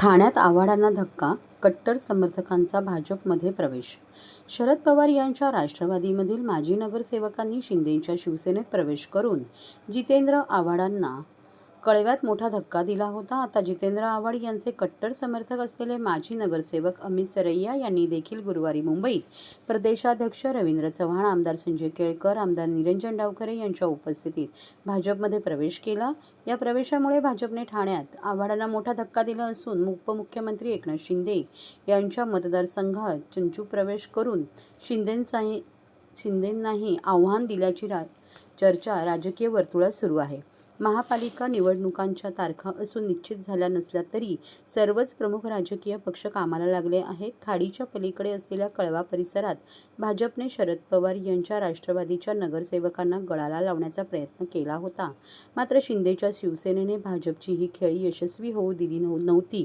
ठाण्यात आव्हाडांना धक्का कट्टर समर्थकांचा भाजपमध्ये प्रवेश. शरद पवार यांच्या राष्ट्रवादीमधील माजी नगरसेवकांनी शिंदेंच्या शिवसेनेत प्रवेश करून जितेंद्र आव्हाडांना कळव्यात मोठा धक्का दिला होता. आता जितेंद्र आव्हाड यांचे कट्टर समर्थक असलेले माजी नगरसेवक अमित सरैया यांनी देखील गुरुवारी मुंबईत प्रदेशाध्यक्ष रवींद्र चव्हाण आमदार संजय केळकर आमदार निरंजन डावकरे यांच्या उपस्थितीत भाजपमध्ये प्रवेश केला. या प्रवेशामुळे भाजपने ठाण्यात आव्हाडांना मोठा धक्का दिला असून उपमुख्यमंत्री एकनाथ शिंदे यांच्या मतदारसंघात चंचू प्रवेश करून शिंदेंचाही शिंदेंनाही आव्हान दिल्याची रा चर्चा राजकीय वर्तुळात सुरू आहे. महापालिका निवडणुकांच्या तारखा असून निश्चित झाल्या नसल्या तरी सर्वच प्रमुख राजकीय पक्ष कामाला लागले आहेत. खाडीच्या पलीकडे असलेल्या कळवा परिसरात भाजपने शरद पवार यांच्या राष्ट्रवादीच्या नगरसेवकांना गळाला लावण्याचा प्रयत्न केला होता. मात्र शिंदेच्या शिवसेनेने भाजपची ही खेळी यशस्वी होऊ दिली नव्ह- नव्हती.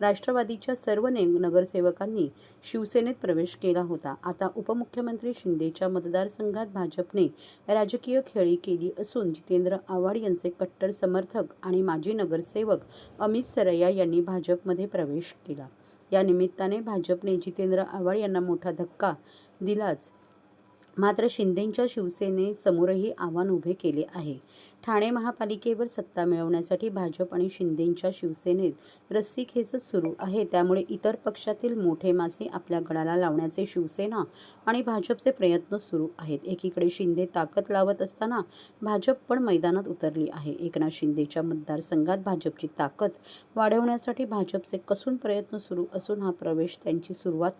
राष्ट्रवादीच्या सर्व ने नगरसेवकांनी शिवसेनेत प्रवेश केला होता. आता उपमुख्यमंत्री शिंदेच्या मतदारसंघात भाजपने राजकीय खेळी केली असून जितेंद्र आव्हाड यांचे कट्टर समर्थक आणि माजी नगरसेवक अमित सरैया यांनी भाजपमध्ये प्रवेश केला. या निमित्ताने भाजपने जितेंद्र आव्हाड यांना मोठा धक्का दिलाच. मात्र शिंदेंच्या शिवसेनेसमोरही आव्हान उभे केले आहे. ठाणे महापालिकेवर सत्ता मिळवण्यासाठी भाजप आणि शिंदेंच्या शिवसेनेत रस्सीखेच सुरू आहे. त्यामुळे इतर पक्षातील मोठे मासे आपल्या गळाला लावण्याचे शिवसेना आणि भाजपचे प्रयत्न सुरू आहेत. एकीकडे शिंदे ताकद लावत असताना भाजप पण मैदानात उतरली आहे. एकनाथ शिंदेच्या मतदारसंघात भाजपची ताकद वाढवण्यासाठी भाजपचे कसून प्रयत्न सुरू असून हा प्रवेश त्यांची सुरुवात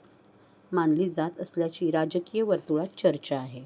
मानली जात असल्याची राजकीय वर्तुळात चर्चा आहे.